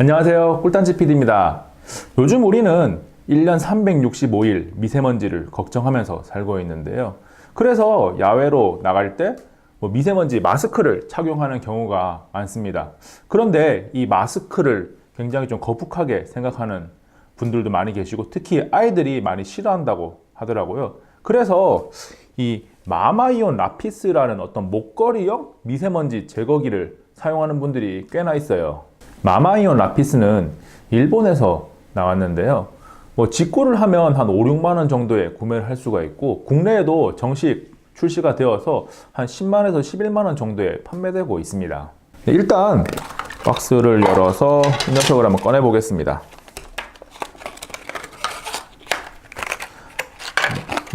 안녕하세요. 꿀단지 PD입니다. 요즘 우리는 1년 365일 미세먼지를 걱정하면서 살고 있는데요. 그래서 야외로 나갈 때 뭐 미세먼지 마스크를 착용하는 경우가 많습니다. 그런데 이 마스크를 굉장히 좀 거북하게 생각하는 분들도 많이 계시고 특히 아이들이 많이 싫어한다고 하더라고요. 그래서 이 마마이온 라피스라는 어떤 목걸이용 미세먼지 제거기를 사용하는 분들이 꽤나 있어요. 마마이온 라피스는 일본에서 나왔는데요. 뭐 직구를 하면 한 5, 6만 원 정도에 구매를 할 수가 있고 국내에도 정식 출시가 되어서 한 10만에서 11만 원 정도에 판매되고 있습니다. 네, 일단 박스를 열어서 이 녀석을 한번 꺼내 보겠습니다.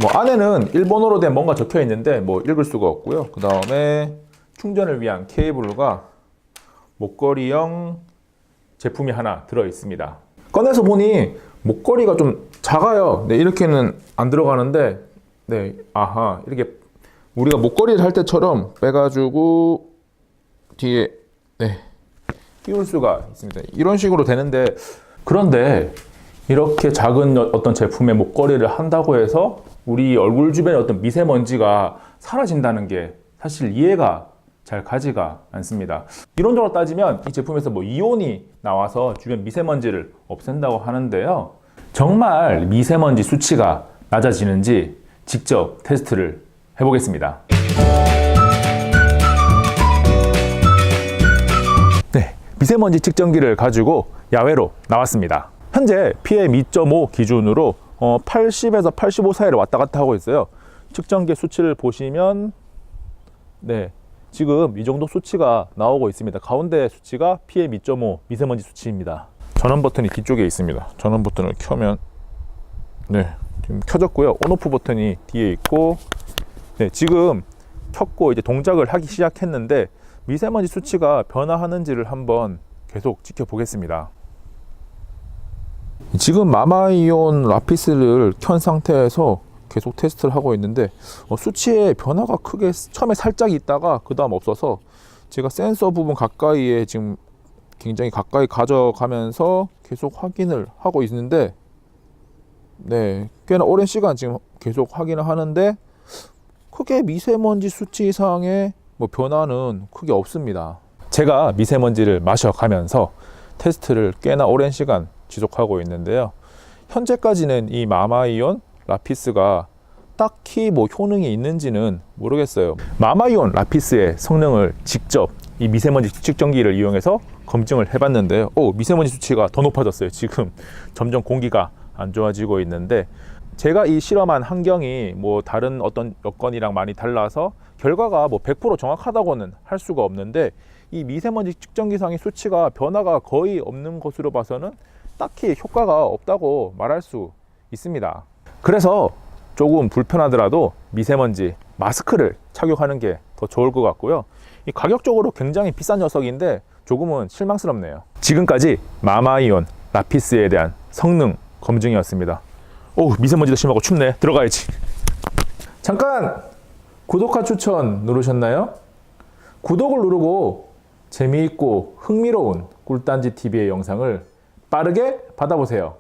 뭐 안에는 일본어로 된 뭔가 적혀 있는데 뭐 읽을 수가 없고요. 그 다음에 충전을 위한 케이블과 목걸이형 제품이 하나 들어 있습니다. 꺼내서 보니 목걸이가 좀 작아요. 네, 이렇게는 안 들어가는데, 네, 아하, 이렇게 우리가 목걸이를 할 때처럼 빼가지고 뒤에, 네, 끼울 수가 있습니다. 이런 식으로 되는데, 그런데 이렇게 작은 어떤 제품의 목걸이를 한다고 해서 우리 얼굴 주변의 어떤 미세먼지가 사라진다는 게 사실 이해가 잘 가지가 않습니다. 이론적으로 따지면 이 제품에서 뭐 이온이 나와서 주변 미세먼지를 없앤다고 하는데요. 정말 미세먼지 수치가 낮아지는지 직접 테스트를 해보겠습니다. 네, 미세먼지 측정기를 가지고 야외로 나왔습니다. 현재 PM 2.5 기준으로 어, 80에서 85 사이를 왔다 갔다 하고 있어요. 측정기 수치를 보시면 네, 지금 이 정도 수치가 나오고 있습니다. 가운데 수치가 PM 2.5 미세먼지 수치입니다. 전원 버튼이 뒤쪽에 있습니다. 전원 버튼을 켜면 네, 지금 켜졌고요. 온오프 버튼이 뒤에 있고 네, 지금 켰고 이제 동작을 하기 시작했는데 미세먼지 수치가 변화하는지를 한번 계속 지켜보겠습니다. 지금 마마이온 라피스를 켠 상태에서 계속 테스트를 하고 있는데 어, 수치에 변화가 크게 처음에 살짝 있다가 그 다음 없어서 제가 센서 부분 가까이에 지금 굉장히 가까이 가져가면서 계속 확인을 하고 있는데 네 꽤나 오랜 시간 지금 계속 확인을 하는데 크게 미세먼지 수치 이상의 뭐 변화는 크게 없습니다. 제가 미세먼지를 마셔가면서 테스트를 꽤나 오랜 시간 지속하고 있는데요. 현재까지는 이 마마이온 라피스가 딱히 뭐 효능이 있는지는 모르겠어요. 마마이온 라피스의 성능을 직접 이 미세먼지 측정기를 이용해서 검증을 해봤는데요. 오, 미세먼지 수치가 더 높아졌어요. 지금 점점 공기가 안 좋아지고 있는데 제가 이 실험한 환경이 뭐 다른 어떤 여건이랑 많이 달라서 결과가 뭐 100% 정확하다고는 할 수가 없는데 이 미세먼지 측정기상의 수치가 변화가 거의 없는 것으로 봐서는 딱히 효과가 없다고 말할 수 있습니다. 그래서 조금 불편하더라도 미세먼지 마스크를 착용하는 게 더 좋을 것 같고요. 이 가격적으로 굉장히 비싼 녀석인데 조금은 실망스럽네요. 지금까지 마마이온 라피스에 대한 성능 검증이었습니다. 오 미세먼지도 심하고 춥네. 들어가야지. 잠깐 구독과 추천 누르셨나요? 구독을 누르고 재미있고 흥미로운 꿀단지 TV의 영상을 빠르게 받아보세요.